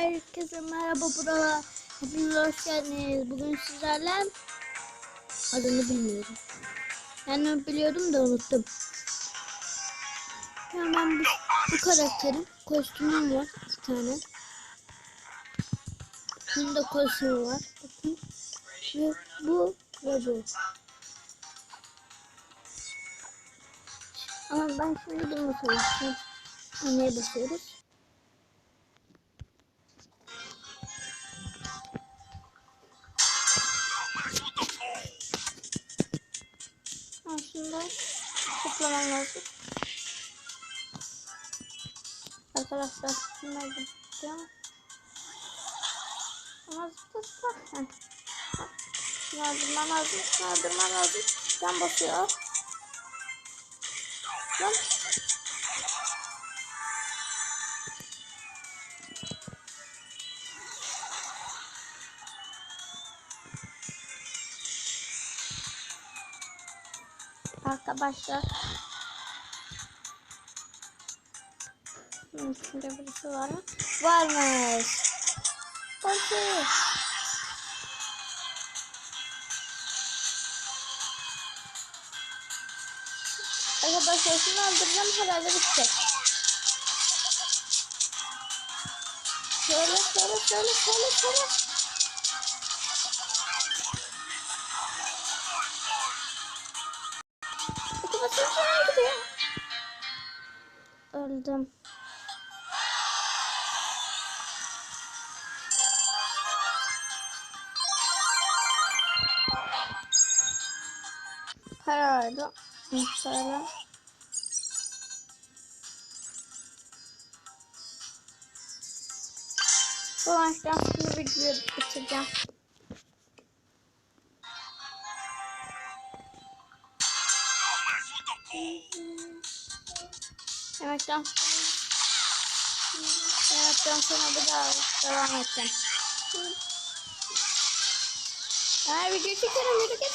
Herkese merhaba buralar. Hepiniz hoş geldiniz. Bugün sizlerle adını bilmiyorum. Yani biliyordum da unuttum. Hemen bu, bu karakterin kostümüm var bir tane. Bunun da kostümü var. Bakın. Ve bu ve bu. Ama ben şimdi bunu söyleyeceğim. Neye basıyoruz? Aslında toplamam lazım. Arkadaşlar şunları da tutacağım. Ama zıplasın. Şunu öldürmem lazım. Şunu öldürmem lazım. Can basıyor. Lan. Arkadaşlar. Bunun içinde birisi var mı? Varmış. Okey. Arkadaşlar şunu öldüreceğim herhalde bitecek. Şöyle şöyle şöyle şöyle şöyle. Okumasın sana gidiyor. Öldüm. Para vardı. Mesela. Bu maçtan sonra videoyu bitireceğim. Yemekten Yemekten sonra bir daha devam edeceğim. Ha video çekerim yürü git.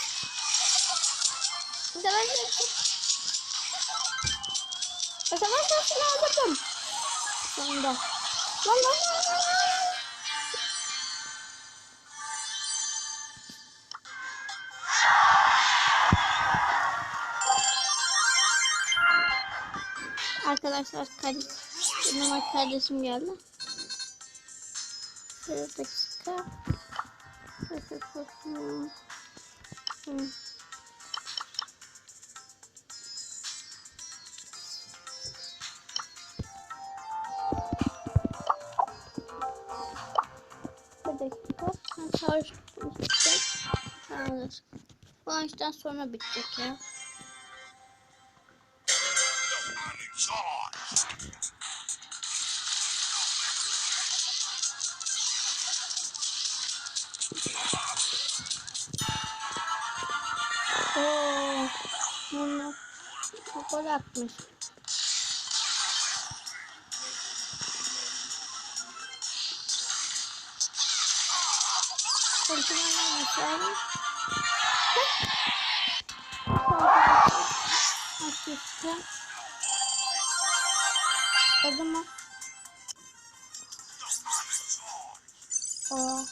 Devam edeceğim. Arkadaşlar şunu aldım. Sonunda. Lan lan lan lan. lan. Arkadaşlar kardeşim, benim kardeşim geldi. Bir dakika. Çalıştım. Tamamdır. Bu maçtan sonra bitecek ya. Oo, bunu gol atmış. Kontrol almışlar. Asistan. O zaman o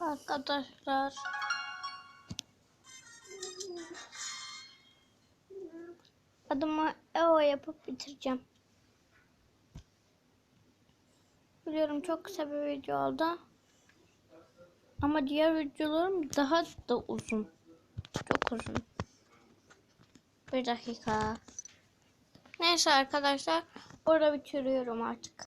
arkadaşlar adıma EO yapıp bitireceğim. Biliyorum çok kısa bir video oldu. Ama diğer videolarım daha da uzun. Çok uzun. Bir dakika. Neyse arkadaşlar. Burada bitiriyorum artık.